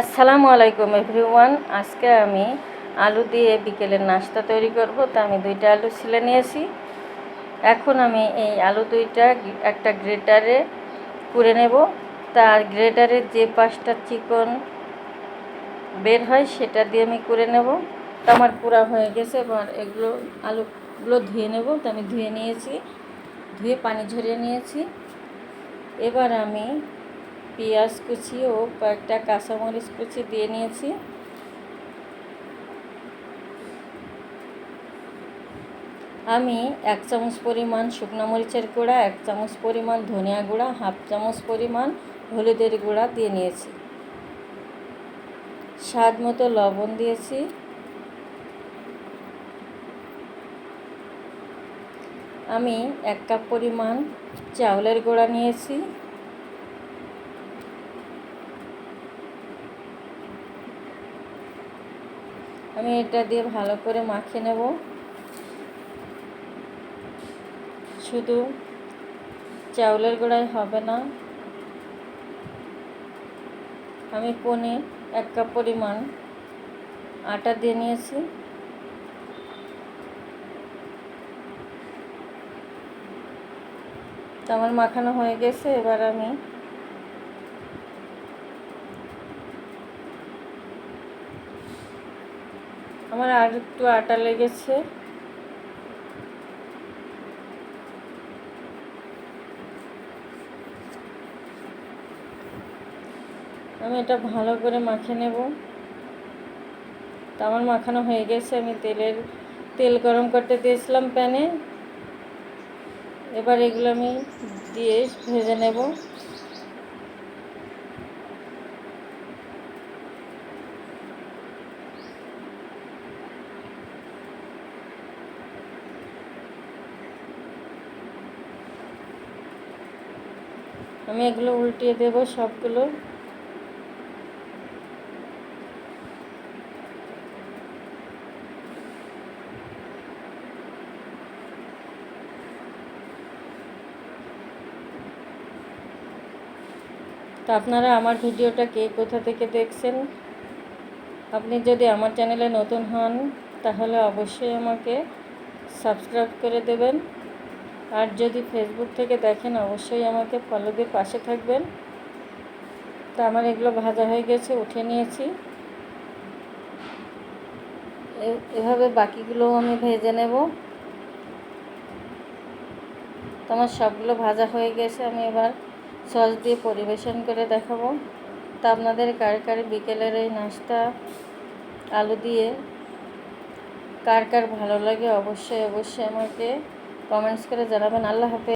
আসসালামু আলাইকুম এভরিওয়ান। আজকে আমি আলু দিয়ে বিকেলের নাস্তা তৈরি করব। তা আমি দুইটা আলু ছিলে নিয়েছি। এখন আমি এই আলু দুইটা একটা গ্রেটারে কুড়ে নেব। তার গ্রেটারের যে পাশটা চিকন বের হয়, সেটা দিয়ে আমি কুড়ে নেব। তা আমার পুরা হয়ে গেছে। এবার এগুলো, আলুগুলো ধুয়ে নেব। তো আমি ধুয়ে নিয়েছি। ধুয়ে পানি ঝরিয়ে নিয়েছি। এবার আমি পেঁয়াজ কুচি ও কয়েকটা কাঁচামরিচ কুচি দিয়ে নিয়েছি। আমি এক চামচ পরিমাণ শুকনো মরিচের গুঁড়া, এক চামচ পরিমাণ ধনিয়া গুঁড়া, হাফ চামচ পরিমাণ হলুদের গুঁড়া দিয়ে নিয়েছি। স্বাদ মতো লবণ দিয়েছি। আমি এক কাপ পরিমাণ চাউলের গুঁড়া নিয়েছি। আমি এটা দিয়ে ভালো করে মাখিয়ে নেব। শুধু চাউলের গোড়ায় হবে না। আমি পনে এক কাপ পরিমাণ আটা দিয়ে নিয়েছি। তো আমার মাখানো হয়ে গেছে, এবার আমি আমার আর একটু আটা লেগেছে। আমি এটা ভালো করে মাখিয়ে নেব। তো আমার মাখানো হয়ে গেছে, আমি তেলের, তেল গরম করতে দিয়েছিলাম প্যানে। এবার এগুলো আমি দিয়ে ভেজে নেব। আমি এগুলো উল্টিয়ে দেব সবগুলো। তো আপনারা আমার ভিডিওটা কে কোথা থেকে দেখছেন? আপনি যদি আমার চ্যানেলে নতুন হন, তাহলে অবশ্যই আমাকে সাবস্ক্রাইব করে দেবেন। আর যদি ফেসবুক থেকে দেখেন, অবশ্যই আমাকে ফলো দিয়ে পাশে থাকবেন। তো আমার এগুলো ভাজা হয়ে গেছে, উঠে নিয়েছি। এভাবে বাকিগুলোও আমি ভেজে নেব। তো আমার সবগুলো ভাজা হয়ে গেছে, আমি এবার সস দিয়ে পরিবেশন করে দেখাবো। তা আপনাদের কার কার বিকেলের এই নাস্তা, আলু দিয়ে কার কার ভালো লাগে, অবশ্যই অবশ্যই আমাকে কমেন্টস করে জানাবেন। আল্লাহ হাফেজ।